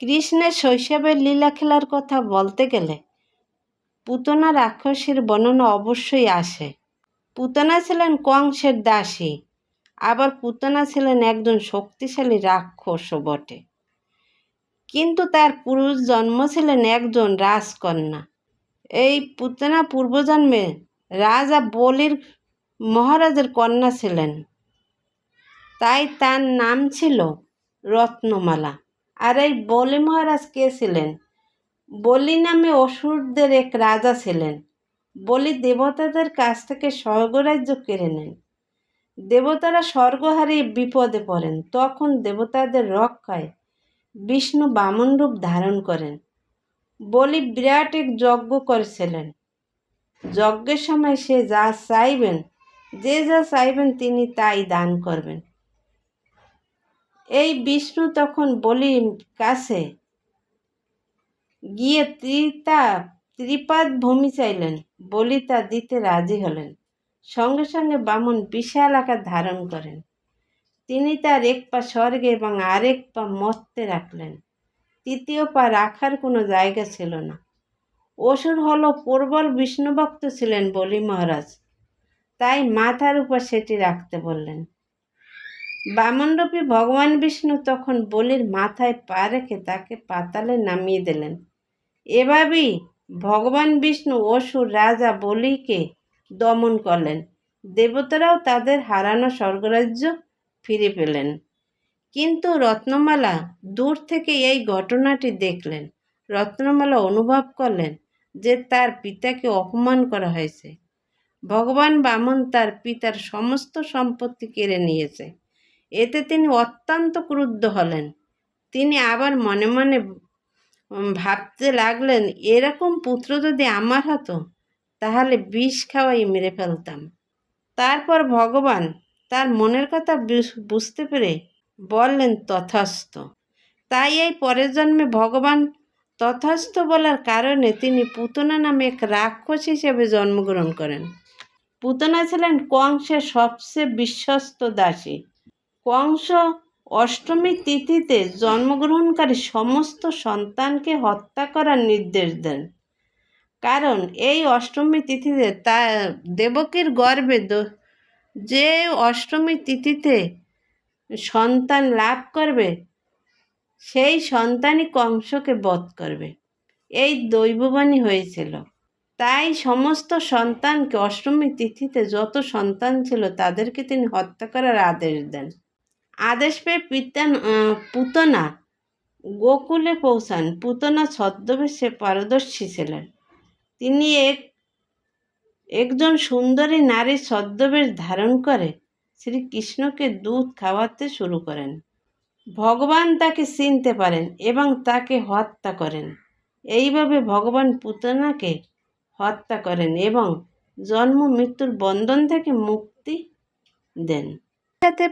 কৃষ্ণের শৈশবের লীলা খেলার কথা বলতে গেলে পুতনা রাক্ষসীর বর্ণনা অবশ্যই আসে। পুতনা ছিলেন কংসের দাসী, আবার পুতনা ছিলেন একজন শক্তিশালী রাক্ষসও বটে। কিন্তু তার পুরুষ জন্ম ছিলেন একজন রাজকন্যা। এই পুতনা পূর্বজন্মে রাজা বলির মহারাজের কন্যা ছিলেন। তাই তার নাম ছিল রত্নমালা। আর এই বলি মহারাজ, কে ছিলেন? বলি নামে অসুরদের এক রাজা ছিলেন। বলি দেবতাদের কাছ থেকে স্বর্গরাজ্য কেড়ে নেন। দেবতারা স্বর্গ হারিয়ে বিপদে পড়েন। তখন দেবতাদের রক্ষায় বিষ্ণু বামন রূপ ধারণ করেন। বলি বিরাট এক যজ্ঞ করেছিলেন। যজ্ঞের সময় সে যা চাইবেন, যে যা চাইবেন তিনি তাই দান করবেন। এই বিষ্ণু তখন বলির কাছে? গিয়ে ত্রিতা, ত্রিপাদ ভূমি চাইলেন বলি তা দিতে রাজি হলেন। সঙ্গে সঙ্গে বামন বিশাল আকার ধারণ করেন। তিনি তার এক পা স্বর্গে এবং আরেক পা মর্তে রাখলেন। তৃতীয় পা রাখার কোনো জায়গা ছিল না। অসুর হল প্রবল বিষ্ণুভক্ত ছিলেন বলি মহারাজ। তাই মাথার উপর সেটি রাখতে বললেন। বামনরূপী ভগবান বিষ্ণু তখন বলির মাথায় পা রেখে তাকে পাতালে নামিয়ে দিলেন। এভাবেই ভগবান বিষ্ণু অসুর রাজা বলিকে দমন করলেন। দেবতারাও তাদের হারানো স্বর্গরাজ্য ফিরে পেলেন। কিন্তু রত্নমালা দূর থেকে এই ঘটনাটি দেখলেন। রত্নমালা অনুভব করলেন যে তার পিতাকে অপমান করা হয়েছে। ভগবান বামন তার পিতার সমস্ত সম্পত্তি কেড়ে নিয়েছে। এতে তিনি অত্যন্ত ক্রুদ্ধ হলেন। তিনি আবার মনে মনে ভাবতে লাগলেন, এরকম পুত্র যদি আমার হতো, তাহলে বিষ খাওয়াই মেরে ফেলতাম। তারপর ভগবান তার মনের কথা বুঝতে পেরে বললেন, তথাস্থ। তাই এই পরের জন্মে ভগবান তথাস্থ বলার কারণে তিনি পুতনা নামে এক রাক্ষস হিসেবে জন্মগ্রহণ করেন। পুতনা ছিলেন কংসের সবচেয়ে বিশ্বস্ত দাসী। কংস অষ্টমী তিথিতে জন্মগ্রহণকারী সমস্ত সন্তানকে হত্যা করার নির্দেশ দেন। কারণ এই অষ্টমী তিথিতে তা দেবকীর গর্ভে যে অষ্টমী তিথিতে সন্তান লাভ করবে, সেই সন্তানই কংসকে বধ করবে। এই দৈববাণী হয়েছিল। তাই সমস্ত সন্তানকে অষ্টমী তিথিতে যত সন্তান ছিল তাদেরকে তিনি হত্যা করার আদেশ দেন। আদেশ পেয়ে পিতান পুতনা গোকুলে পৌঁছান। পুতনা ছদ্মবেশে পারদর্শী ছিলেন। তিনি এক, একজন সুন্দরী নারী ছদ্মবেশ ধারণ করে শ্রীকৃষ্ণকে দুধ খাওয়াতে শুরু করেন। ভগবান তাকে চিনতে পারেন এবং তাকে হত্যা করেন। এইভাবে ভগবান পুতনাকে হত্যা করেন এবং জন্ম মৃত্যুর বন্ধন থেকে মুক্তি দেন। সাথে